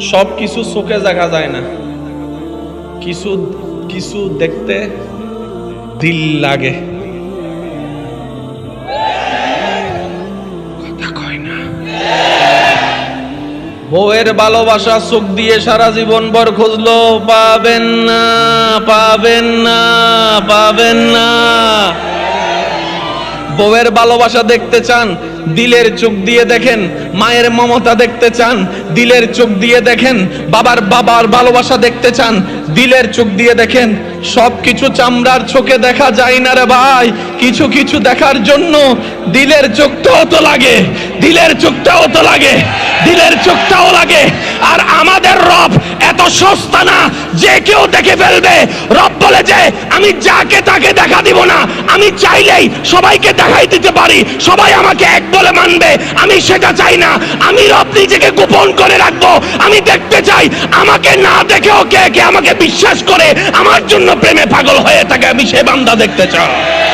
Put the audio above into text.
সব কিছু চোখে দেখা যায় না। কিছু কিছু দেখতে দিল লাগে। বউয়ের ভালোবাসা চোখ দিয়ে সারা জীবন ভর খুঁজলো, পাবেন না পাবেন না পাবেন না। বউয়ের ভালোবাসা দেখতে চান, দিলের চোখ দিয়ে দেখেন, মায়ের মমতা দেখতে চান, দিলের চোখ দিয়ে দেখেন, বাবার বাবার ভালোবাসা দেখতে চান, দিলের চোখ দিয়ে দেখেন সব কিছু চামড়ার চোখে দেখা যায় না রে ভাই, কিছু কিছু দেখার জন্য দিলের চোখটাও তো লাগে, দিলের চোখটাও তো লাগে, দিলের চোখটাও লাগে, আর আমাদের রব সস্তা না, যে কেউ দেখে ফেলবে। রব বলে যে, আমি যাকে তাকে দেখা দিব না, আমি চাইলেই সবাইকে দেখাই দিতে পারি। সবাই আমাকে এক বলে মানবে, আমি সেটা চাই না। আমি রব নিজেকে গোপন করে রাখব। আমি দেখতে চাই, আমাকে না দেখেও কে কে আমাকে বিশ্বাস করে আমার জন্য প্রেমে পাগল হয়ে থাকে। আমি সে বান্দা দেখতে চাই।